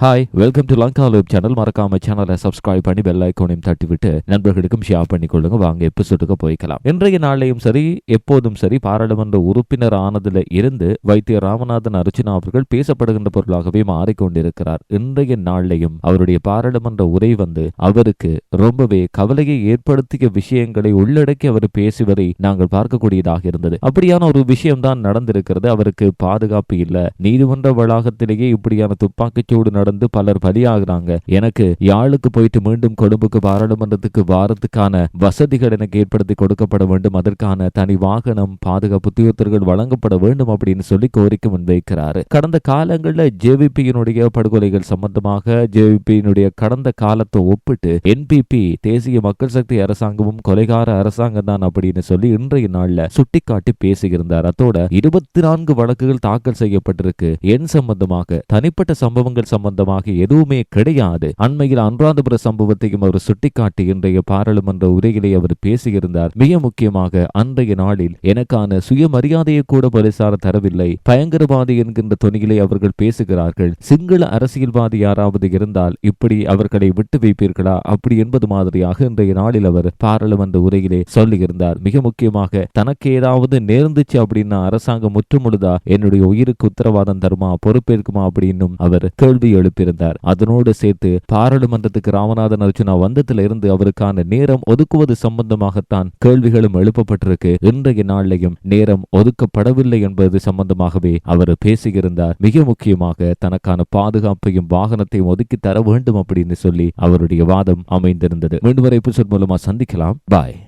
Hi welcome to Lanka loop channel மறக்காம சேனலை subscribe பண்ணி பெல் ஐக்கோனையும் தட்டிவிட்டு நண்பர்களுக்கும் ஷேர் பண்ணி கொள்ளுங்க வாங்க எபிசோடுக்கு போய்க்கலாம். இன்றைய நாளையும் சரி எப்போதும் சரி பாராளுமன்ற உறுப்பினர் ஆனதுல இருந்து வைத்திய ராமநாதன் அர்ச்சனா அவர்கள் பேசப்படுகின்ற பொருளாகவே மாறிக்கொண்டிருக்கிறார். இன்றைய நாளையும் அவருடைய பாராளுமன்ற உரை வந்து அவருக்கு ரொம்பவே கவலையை ஏற்படுத்திய விஷயங்களை உள்ளடக்கி அவர் பேசுவதை நாங்கள் பார்க்கக்கூடியதாக இருந்தது. அப்படியான ஒரு விஷயம்தான் நடந்திருக்கிறது. அவருக்கு பாதுகாப்பு இல்ல. நீதிமன்ற வளாகத்திலேயே இப்படியான துப்பாக்கிச்சூடு நடந்து பலர் பலியாகிறாங்க. எனக்கு யாழுக்கு போயிட்டு மீண்டும் கொழும்புக்கு பாராளுமன்றத்துக்கு வாரத்துக்கான வசதிகள் எனக்கு ஏற்படுத்தி கொடுக்கப்பட வேண்டும். அதற்கான தனி வாகனம் பாதுகாப்பு உத்தியோகத்தர்கள் வழங்கப்பட வேண்டும் அப்படின்னு சொல்லி கோரிக்கை முன்வைக்கிறார். கடந்த காலங்களில் ஜேவிபியினுடைய படுகொலைகள் சம்பந்தமாக ஜேவிபியினுடைய கடந்த காலத்தை ஒப்பிட்டு என்பிபி தேசிய மக்கள் சக்தி அரசாங்கமும் கொலைகார அரசாங்கம் தான் அப்படின்னு சொல்லி இன்றைய நாள்ல சுட்டிக்காட்டி பேசியிருந்தார். அத்தோட இருபத்தி நான்கு வழக்குகள் தாக்கல் செய்யப்பட்டிருக்கு. என் சம்பந்தமாக தனிப்பட்ட சம்பவங்கள் சம்பந்தம் சம்பந்தமாக எதுவுமே கிடையாது. அண்மையில் அனுராதபுர சம்பவத்தையும் அவர் சுட்டிக்காட்டி இன்றைய பாராளுமன்ற உரையிலே அவர் பேசியிருந்தார். மிக முக்கியமாக அன்றைய நாளில் எனக்கான சுயமரியாதையை கூட போலீசார் தரவில்லை. பயங்கரவாதி என்கின்ற துணியிலே அவர்கள் பேசுகிறார்கள். சிங்கள அரசியல்வாதி யாராவது இருந்தால் இப்படி அவர்களை விட்டு வைப்பீர்களா? அப்படி என்பது மாதிரியாக இன்றைய நாளில் அவர் பாராளுமன்ற உரையிலே சொல்லியிருந்தார். மிக முக்கியமாக தனக்கு ஏதாவது நேர்ந்துச்சு அப்படின்னா அரசாங்கம் முற்றுமுழுதா? என்னுடைய உயிருக்கு உத்தரவாதம் தருமா? பொறுப்பேற்குமா? அப்படின்னும் அவர் கேள்வி எழுப்பியிருந்தார். அதனோடு சேர்த்து பாராளுமன்றத்துக்கு ராமநாதன் அர்ஜுனா வந்ததில் இருந்து அவருக்கான நேரம் ஒதுக்குவது சம்பந்தமாகத்தான் கேள்விகளும் எழுப்பப்பட்டிருக்கு. இன்றைய நாளிலையும் நேரம் ஒதுக்கப்படவில்லை என்பது சம்பந்தமாகவே அவர் பேசியிருந்தார். மிக முக்கியமாக தனக்கான பாதுகாப்பையும் வாகனத்தையும் ஒதுக்கி தர வேண்டும் அப்படின்னு சொல்லி அவருடைய வாதம் அமைந்திருந்தது. மீண்டும் வரை எபிசோட் மூலமா சந்திக்கலாம். பாய்